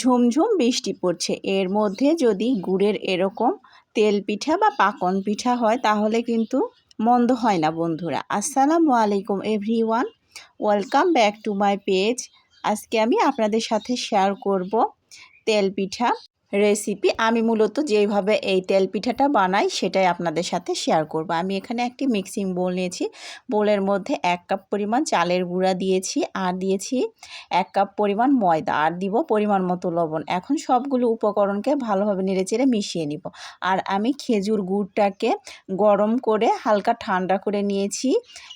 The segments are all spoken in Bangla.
ঝুমঝুম বৃষ্টি পড়ছে। এর মধ্যে যদি গুড়ের এরকম তেল পিঠা বা পাকন পিঠা হয়, তাহলে কিন্তু মন্দ হয় না বন্ধুরা। আসসালামু আলাইকুম everyone. Welcome back to my page. আজকে আমি আপনাদের সাথে শেয়ার করব তেল পিঠা। রেসিপি আমি মূলত যেইভাবে এই তেল পিঠাটা বানাই সেটাই আপনাদের সাথে শেয়ার করব। আমি এখানে একটি মিক্সিং বোল নিয়েছি। বোলের মধ্যে এক কাপ পরিমাণ চালের গুঁড়া দিয়েছি আর দিয়েছি এক কাপ পরিমাণ ময়দা আর দিব পরিমাণ মতো লবণ। এখন সবগুলো উপকরণকে ভালোভাবে নেড়েচেড়ে মিশিয়ে নিব। আর আমি খেজুর গুড়টাকে গরম করে হালকা ঠান্ডা করে নিয়েছি।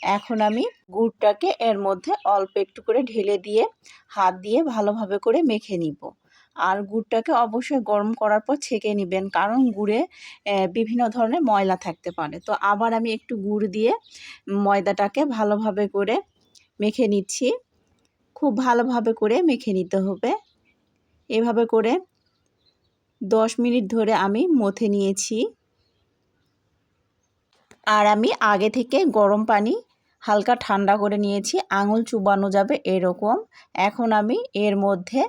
এখন আমি গুড়টাকে এর মধ্যে অল্প একটু করে ঢেলে দিয়ে হাত দিয়ে ভালোভাবে করে মেখে নিব। আর গুড়টাকে অবশ্যই গরম করার পর ছেঁকে নেবেন। কারণ গুড়ে বিভিন্ন ধরনের ময়লা থাকতে পারে। তো আবার আমি একটু গুড় দিয়ে ময়দাটাকে ভালোভাবে করে মেখে নিচ্ছি। খুব ভালোভাবে করে মেখে নিতে হবে। এভাবে করে দশ মিনিট ধরে আমি মথে নিয়েছি। আর আমি আগে থেকে গরম পানি হালকা ঠান্ডা করে নিয়েছি। আঙুল চুবানো যাবে এরকম। এখন আমি এর মধ্যে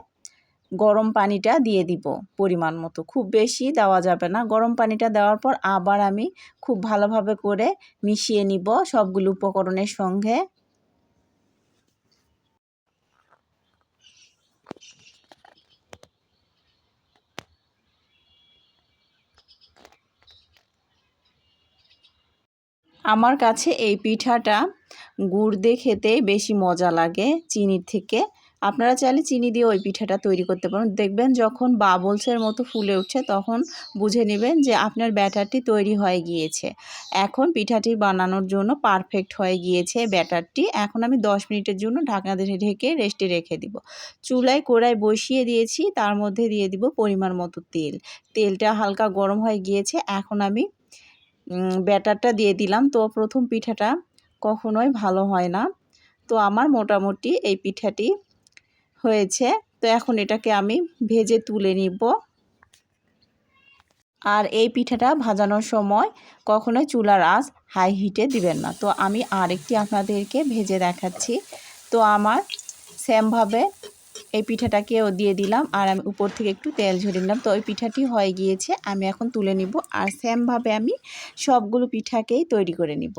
গরম পানিটা দিয়ে দিব পরিমাণ মতো। খুব বেশি দেওয়া যাবে না। গরম পানিটা দেওয়ার পর আবার আমি খুব ভালোভাবে করে মিশিয়ে নিব সবগুলো উপকরণের সঙ্গে। আমার কাছে এই পিঠাটা গুড় দিয়ে খেতে বেশি মজা লাগে, চিনির থেকে। আপনারা চাইলে চিনি দিয়ে ওই পিঠাটা তৈরি করতে পারেন। দেখবেন যখন বাবলসের মতো ফুলে উঠছে, তখন বুঝে নেবেন যে আপনার ব্যাটারটি তৈরি হয়ে গিয়েছে। এখন পিঠাটি বানানোর জন্য পারফেক্ট হয়ে গিয়েছে ব্যাটারটি। এখন আমি 10 মিনিটের জন্য ঢাকনা দিয়ে ঢেকে রেস্টে রেখে দিব। চুলায় কোড়ায় বসিয়ে দিয়েছি, তার মধ্যে দিয়ে দিব পরিমাণ মতো তেল। তেলটা হালকা গরম হয়ে গিয়েছে, এখন আমি ব্যাটারটা দিয়ে দিলাম। তো প্রথম পিঠাটা কখনোই ভালো হয় না। তো আমার মোটামুটি এই পিঠাটি হয়েছে। তো এখন এটাকে আমি ভেজে তুলে নিব। আর এই পিঠাটা ভাজানোর সময় কখনোই চুলার আঁচ হাই হিটে দিবেন না। তো আমি আরেকটি আপনাদেরকে ভেজে দেখাচ্ছি। তো আমার সেমভাবে এই পিঠাটাকেও দিয়ে দিলাম আর আমি উপর থেকে একটু তেল ঝরিয়ে নিলাম। তো ওই পিঠাটি হয়ে গিয়েছে, আমি এখন তুলে নিব। আর সেমভাবে আমি সবগুলো পিঠাকেই তৈরি করে নিব।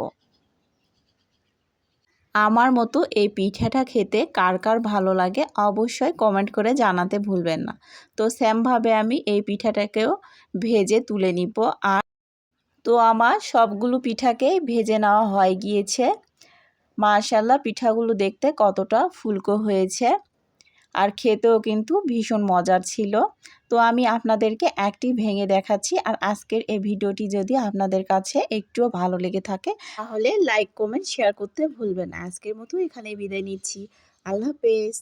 আমার মতো এই পিঠাটা খেতে কার কার ভালো লাগে অবশ্যই কমেন্ট করে জানাতে ভুলবেন না। তো সেমভাবে আমি এই পিঠাটাকেও ভেজে তুলে নিব। আর তো আমার সবগুলো পিঠাকেই ভেজে নেওয়া হয়ে গিয়েছে। মাশাল্লাহ পিঠাগুলো দেখতে কতটা ফুলকো হয়েছে। আর খেতেও কিন্তু ভীষণ মজার ছিল। তো আমি আপনাদেরকে একটি ভেঙে দেখাচ্ছি আর আজকের এই ভিডিওটি যদি আপনাদের কাছে একটুও ভালো লেগে থাকে, তাহলে লাইক, কমেন্ট, শেয়ার করতে ভুলবেন আজকের মতো এখানে বিদায় নিচ্ছি। আল্লাহ হাফেজ।